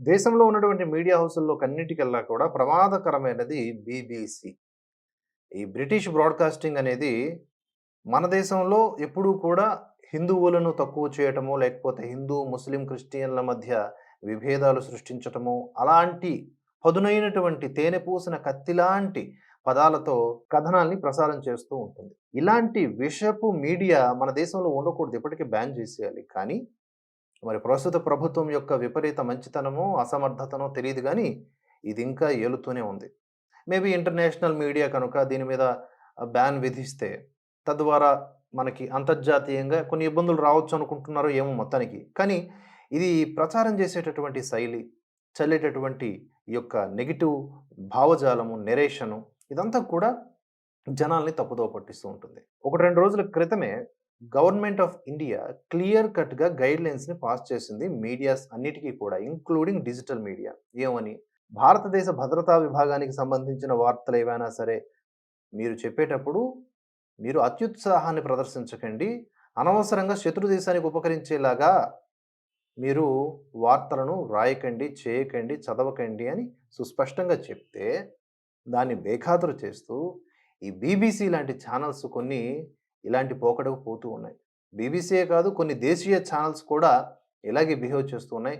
దేశంలో ఉన్నటువంటి మీడియా హౌసుల్లో కన్నిటికల్లా కూడా ప్రమాదకరమైనది బీబీసీ. ఈ బ్రిటిష్ బ్రాడ్కాస్టింగ్ అనేది మన దేశంలో ఎప్పుడూ కూడా హిందువులను తక్కువ చేయటము లేకపోతే హిందూ ముస్లిం క్రిస్టియన్ల మధ్య విభేదాలు సృష్టించటము అలాంటి పదునైనటువంటి తేనె పూసిన కత్తిలాంటి పదాలతో కథనాల్ని ప్రసారం చేస్తూ ఉంటుంది. ఇలాంటి విషపు మీడియా మన దేశంలో ఉండకూడదు. ఇప్పటికీ బ్యాన్ చేసేయాలి. కానీ మరి ప్రస్తుత ప్రభుత్వం యొక్క విపరీత మంచితనమో అసమర్థతనో తెలియదు కానీ ఇది ఇంకా ఏలుతూనే ఉంది. మేబీ ఇంటర్నేషనల్ మీడియా కనుక దీని మీద బ్యాన్ విధిస్తే తద్వారా మనకి అంతర్జాతీయంగా కొన్ని ఇబ్బందులు రావచ్చు అనుకుంటున్నారో ఏమో మొత్తానికి. కానీ ఇది ప్రచారం చేసేటటువంటి శైలి చల్లేటటువంటి ఈ యొక్క నెగిటివ్ భావజాలము నెరేషను ఇదంతా కూడా జనాల్ని తప్పుదో పట్టిస్తూ ఉంటుంది. ఒకటి రెండు రోజుల క్రితమే గవర్నమెంట్ ఆఫ్ ఇండియా క్లియర్ కట్గా గైడ్ లైన్స్ని పాస్ చేసింది మీడియాస్ అన్నిటికీ కూడా ఇంక్లూడింగ్ డిజిటల్ మీడియా. ఏమని? భారతదేశ భద్రతా విభాగానికి సంబంధించిన వార్తలు ఏవైనా సరే మీరు చెప్పేటప్పుడు మీరు అత్యుత్సాహాన్ని ప్రదర్శించకండి. అనవసరంగా శత్రు దేశానికి ఉపకరించేలాగా మీరు వార్తలను రాయకండి చేయకండి చదవకండి అని సుస్పష్టంగా చెప్తే దాన్ని బేఖాతరు చేస్తూ ఈ బీబీసీ లాంటి ఛానల్స్ కొన్ని ఇలాంటి పోకడకు పోతూ ఉన్నాయి. బీబీసీయే కాదు కొన్ని దేశీయ ఛానల్స్ కూడా ఇలాగే బిహేవ్ చేస్తూ ఉన్నాయి.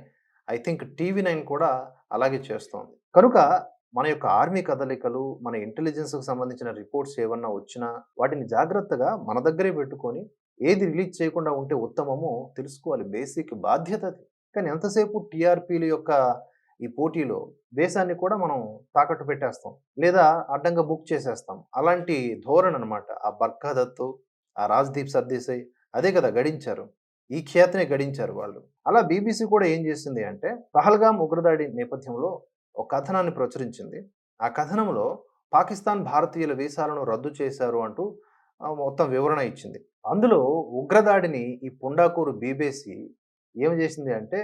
ఐ థింక్ టీవీ నైన్ కూడా అలాగే చేస్తోంది. కనుక మన యొక్క ఆర్మీ కదలికలు మన ఇంటెలిజెన్స్కి సంబంధించిన రిపోర్ట్స్ ఏమన్నా వచ్చినా వాటిని జాగ్రత్తగా మన దగ్గరే పెట్టుకొని ఏది రిలీజ్ చేయకుండా ఉంటే ఉత్తమమో తెలుసుకోవాలి. బేసిక్ బాధ్యత అది. కానీ ఎంతసేపు టీఆర్పీల యొక్క ఈ పోటీలో దేశాన్ని కూడా మనం తాకట్టు పెట్టేస్తాం. లేదా అడ్డంగా బుక్ చేసేస్తాం. అలాంటి ధోరణి అనమాట ఆ బర్ఖాదత్తు ఆ రాజ్దీప్ సర్దేశాయ్. అదే కదా గడించారు. ఈ ఖ్యాతినే గడించారు వాళ్ళు. అలా బీబీసీ కూడా ఏం చేసింది అంటే పహల్గాం ఉగ్రదాడి నేపథ్యంలో ఒక కథనాన్ని ప్రచురించింది. ఆ కథనంలో పాకిస్తాన్ భారతీయుల వీసాలను రద్దు చేశారు అంటూ మొత్తం వివరణ ఇచ్చింది. అందులో ఉగ్రదాడిని ఈ పుండాకూరు బీబీసీ ఏం చేసింది అంటే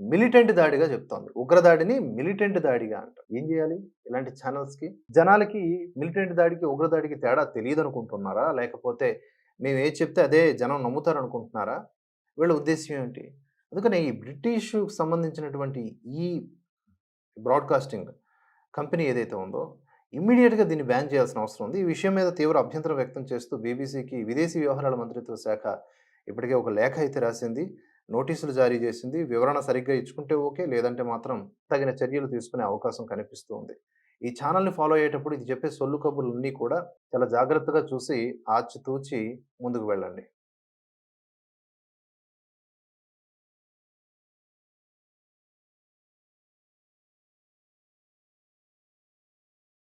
మిలిటెంట్ దాడిగా చెప్తోంది. ఉగ్రదాడిని మిలిటెంట్ దాడిగా అంట. ఏం చేయాలి? ఇలాంటి ఛానల్స్కి? జనాలకి మిలిటెంట్ దాడికి ఉగ్రదాడికి తేడా తెలియదు అనుకుంటున్నారా లేకపోతే మేము ఏది చెప్తే అదే జనం నమ్ముతారు అనుకుంటున్నారా వీళ్ళ ఉద్దేశం ఏంటి అందుకని ఈ బ్రిటిష్ సంబంధించినటువంటి ఈ బ్రాడ్కాస్టింగ్ కంపెనీ ఏదైతే ఉందో ఇమ్మీడియట్గా దీన్ని బ్యాన్ చేయాల్సిన అవసరం ఉంది. ఈ విషయం మీద తీవ్ర అభ్యంతరం వ్యక్తం చేస్తూ బీబీసీకి విదేశీ వ్యవహారాల మంత్రిత్వ శాఖ ఇప్పటికే ఒక లేఖ అయితే రాసింది. నోటీసులు జారీ చేసింది. వివరణ సరిగ్గా ఇచ్చుకుంటే ఓకే. లేదంటే మాత్రం తగిన చర్యలు తీసుకునే అవకాశం కనిపిస్తూ ఉంది. ఈ ఛానల్ని ఫాలో అయ్యేటప్పుడు ఇది చెప్పే సొల్లు కబుర్లన్నీ కూడా చాలా జాగ్రత్తగా చూసి ఆచితూచి ముందుకు వెళ్ళండి.